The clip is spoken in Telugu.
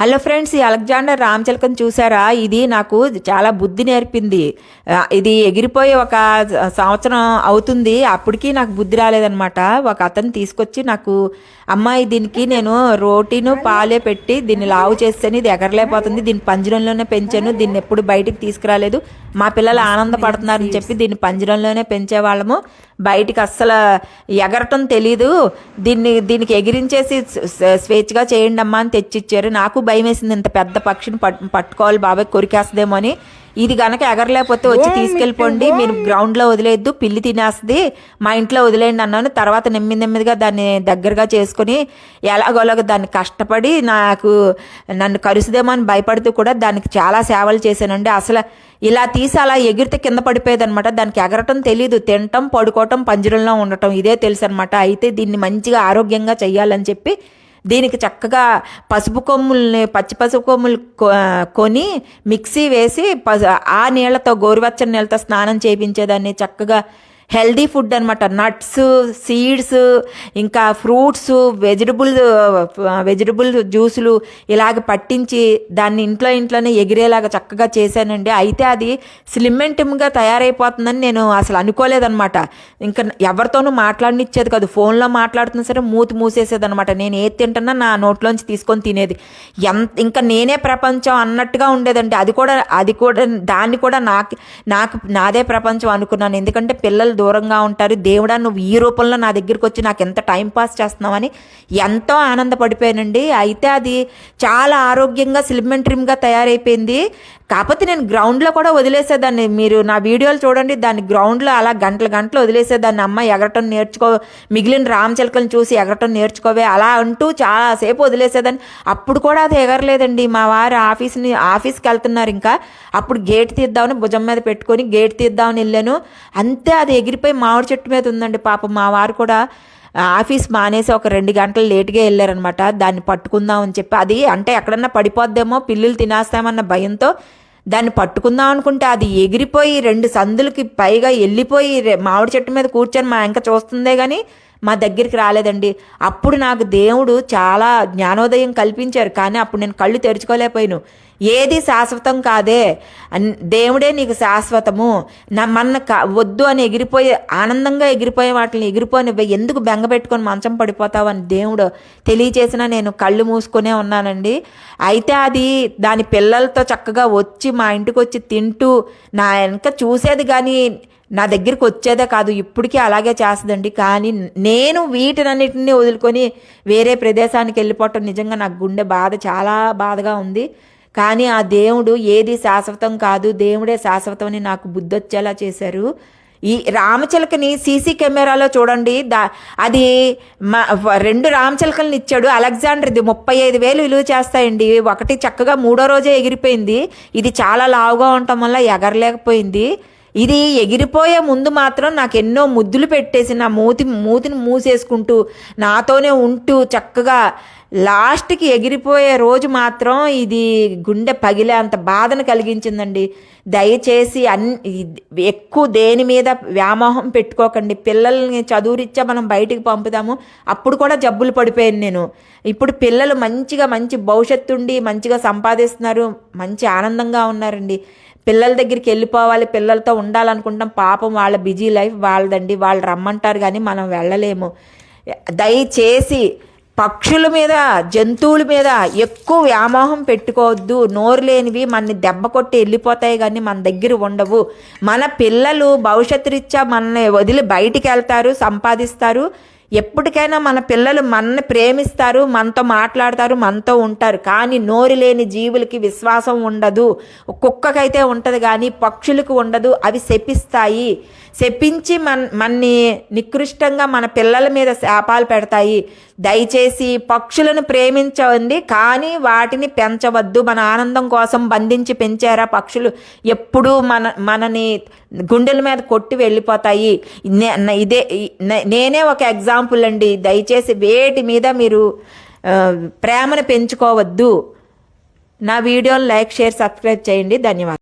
హలో ఫ్రెండ్స్ ఈ అలెగ్జాండర్ రామచిలకం చూసారా? ఇది నాకు చాలా బుద్ధి నేర్పింది. ఇది ఎగిరిపోయి ఒక సంవత్సరం అవుతుంది. అప్పటికీ నాకు బుద్ధి రాలేదనమాట ఒక అతను తీసుకొచ్చి నాకు అమ్మాయి దీనికి నేను రోటీను పాలే పెట్టి దీన్ని లావు చేస్తేనే ఇది ఎగరలేకపోతుంది. దీన్ని పంజరంలోనే పెంచాను. దీన్ని ఎప్పుడు బయటికి తీసుకురాలేదు. మా పిల్లలు ఆనందపడుతున్నారని చెప్పి దీన్ని పంజరంలోనే పెంచేవాళ్ళము. బయటికి అస్సలు ఎగరటం తెలీదు. దీన్ని దీనికి ఎగిరించేసి స్వేచ్ఛగా చేయండి అమ్మా అని తెచ్చిచ్చారు. నాకు భయం వేసింది ఇంత పెద్ద పక్షిని పట్ పట్టుకోవాలి బాబాయ్ కొరికేస్తుందేమో అని. ఇది గనక ఎగరలేకపోతే వచ్చి తీసుకెళ్ళిపోండి మీరు గ్రౌండ్లో వదిలేయద్దు పిల్లి తినేస్తుంది మా ఇంట్లో వదిలేయండి అన్నాను. తర్వాత నెమ్మది నెమ్మదిగా దాన్ని దగ్గరగా చేసుకుని ఎలాగోలాగ దాన్ని కష్టపడి నాకు నన్ను కరుసుదేమో అని భయపడుతూ కూడా దానికి చాలా సేవలు చేశానండి. అసలు ఇలా తీసి అలా ఎగిరితే కింద పడిపోయేది అనమాట దానికి ఎగరటం తెలియదు తినటం పడుకోవటం పంజరంలో ఉండటం ఇదే తెలుసు అనమాట అయితే దీన్ని మంచిగా ఆరోగ్యంగా చెయ్యాలని చెప్పి దీనికి చక్కగా పసుపు కొమ్ముల్ని పచ్చి పసుపు కొమ్ములు కొని మిక్సీ వేసి ప- ఆ నీళ్ళతో గోరువెచ్చని నీళ్ళతో స్నానం చేయించేదాన్ని చక్కగా హెల్దీ ఫుడ్ అనమాట నట్స్ సీడ్స్ ఇంకా ఫ్రూట్స్ వెజిటబుల్ వెజిటబుల్ జ్యూసులు ఇలాగ పట్టించి దాన్ని ఇంట్లో ఇంట్లోనే ఎగిరేలాగా చక్కగా చేశానండి. అయితే అది స్లిమ్ అండ్ టిమ్గా తయారైపోతుందని నేను అసలు అనుకోలేదనమాట ఇంకా ఎవరితోనూ మాట్లాడనిచ్చేది కాదు. ఫోన్లో మాట్లాడుతున్నా సరే మూతి మూసేసేది అనమాట నేను ఏది తింటున్నా నా నోట్లోంచి తీసుకొని తినేది. ఎంత ఇంకా నేనే ప్రపంచం అన్నట్టుగా ఉండేదండి. అది కూడా అది కూడా దాన్ని కూడా నాకు నాకు నాదే ప్రపంచం అనుకున్నాను. ఎందుకంటే పిల్లలు దూరంగా ఉంటారు. దేవుడా నువ్వు ఈ రూపంలో నా దగ్గరికి వచ్చి నాకు ఎంత టైం పాస్ చేస్తున్నావని ఎంతో ఆనందపడిపోయానండి. అయితే అది చాలా ఆరోగ్యంగా సిలిమెంట్రీమ్గా తయారైపోయింది. కాకపోతే నేను గ్రౌండ్లో కూడా వదిలేసేదాన్ని. మీరు నా వీడియోలు చూడండి దాన్ని గ్రౌండ్లో అలా గంటలు గంటలు వదిలేసేదాన్ని. అమ్మ ఎగరటం నేర్చుకో మిగిలిన రామచిలకలను చూసి ఎగరటం నేర్చుకోవే అలా అంటూ చాలాసేపు వదిలేసేదాన్ని. అప్పుడు కూడా అది ఎగరలేదండి. మా వారు ఆఫీస్ని ఆఫీస్కి వెళ్తున్నారు ఇంకా. అప్పుడు గేట్ తీద్దామని భుజం మీద పెట్టుకొని గేట్ తీద్దామని వెళ్ళాను. అంతే అది ఎగిరిపోయి మామిడి చెట్టు మీద ఉందండి పాపం. మా వారు కూడా ఆఫీస్ మానేసి ఒక రెండు గంటలు లేట్గా వెళ్ళారనమాట దాన్ని పట్టుకుందాం అని చెప్పి అది అంటే ఎక్కడన్నా పడిపోద్దేమో పిల్లులు తినేస్తామన్న భయంతో దాన్ని పట్టుకుందాం అనుకుంటే అది ఎగిరిపోయి రెండు సందులకి పైగా వెళ్ళిపోయి మామిడి చెట్టు మీద కూర్చొని మా ఇంక చూస్తుందే కానీ మా దగ్గరికి రాలేదండి. అప్పుడు నాకు దేవుడు చాలా జ్ఞానోదయం కల్పించారు. కానీ అప్పుడు నేను కళ్ళు తెరుచుకోలేకపోయాను. ఏది శాశ్వతం కాదే. దేవుడే నీకు శాశ్వతము. నా మన క- వద్దు అని ఎగిరిపోయే ఆనందంగా ఎగిరిపోయే వాటిని ఎగిరిపోని ఎందుకు బెంగ పెట్టుకొని మంచం పడిపోతావు అని దేవుడు తెలియచేసినా నేను కళ్ళు మూసుకునే ఉన్నానండి. అయితే అది దాని పిల్లలతో చక్కగా వచ్చి మా ఇంటికి వచ్చి తింటూ నా వెనక చూసేది కానీ నా దగ్గరికి వచ్చేదే కాదు ఇప్పటికీ అలాగే చేస్తుందండి. కానీ నేను వీటినన్నిటిని వదులుకొని వేరే ప్రదేశానికి వెళ్ళిపోవటం నిజంగా నాకు గుండె బాధ చాలా బాధగా ఉంది. కానీ ఆ దేవుడు ఏది శాశ్వతం కాదు దేవుడే శాశ్వతం అని నాకు బుద్ధొచ్చేలా చేశారు. ఈ రామచిలకని సీసీ కెమెరాలో చూడండి. దా అది మా రెండు రామచిలకలను ఇచ్చాడు. అలెగ్జాండర్ ఇది ముప్పై ఐదు వేలు విలువ చేస్తాయండి. ఒకటి చక్కగా మూడో రోజే ఎగిరిపోయింది. ఇది చాలా లావుగా ఉండటం వల్ల ఎగరలేకపోయింది. ఇది ఎగిరిపోయే ముందు మాత్రం నాకు ఎన్నో ముద్దులు పెట్టేసి నా మూతి మూతిని మూసేసుకుంటూ నాతోనే ఉంటూ చక్కగా లాస్ట్కి ఎగిరిపోయే రోజు మాత్రం ఇది గుండె పగిలే అంత బాధను కలిగించిందండి. దయచేసి అన్ ఎక్కువ దేని మీద వ్యామోహం పెట్టుకోకండి. పిల్లల్ని చదువురిచ్చా మనం బయటికి పంపుతాము అప్పుడు కూడా జబ్బులు పడిపోయాను నేను. ఇప్పుడు పిల్లలు మంచిగా మంచి భవిష్యత్తు ఉండి మంచిగా సంపాదిస్తున్నారు. మంచి ఆనందంగా ఉన్నారండి. పిల్లల దగ్గరికి వెళ్ళిపోవాలి పిల్లలతో ఉండాలనుకుంటాం పాపం వాళ్ళ బిజీ లైఫ్ వాళ్ళదండి. వాళ్ళు రమ్మంటారు కానీ మనం వెళ్ళలేము. దయచేసి పక్షుల మీద జంతువుల మీద ఎక్కువ వ్యామోహం పెట్టుకోవద్దు. నోరు లేనివి మనని దెబ్బ కొట్టి వెళ్ళిపోతాయి కానీ మన దగ్గర ఉండవు. మన పిల్లలు భవిష్యత్ రీత్యా మనల్ని వదిలి బయటికి వెళ్తారు సంపాదిస్తారు. ఎప్పటికైనా మన పిల్లలు మనని ప్రేమిస్తారు మనతో మాట్లాడతారు మనతో ఉంటారు. కానీ నోరు లేని జీవులకి విశ్వాసం ఉండదు. కుక్కకైతే ఉంటుంది కానీ పక్షులకు ఉండదు. అవి శపిస్తాయి. శపించి మన మన్ని నికృష్టంగా మన పిల్లల మీద శాపాలు పెడతాయి. దయచేసి పక్షులను ప్రేమించండి కానీ వాటిని పెంచవద్దు. మన ఆనందం కోసం బంధించి పెంచారా పక్షులు? ఎప్పుడూ మన మనని గుండెల మీద కొట్టి వెళ్ళిపోతాయి. ఇదే నేనే ఒక ఎగ్జాంపుల్ అండి. దయచేసి వేటి మీద మీరు ప్రేమను పెంచుకోవద్దు. నా వీడియోని లైక్ షేర్ సబ్స్క్రైబ్ చేయండి. ధన్యవాదాలు.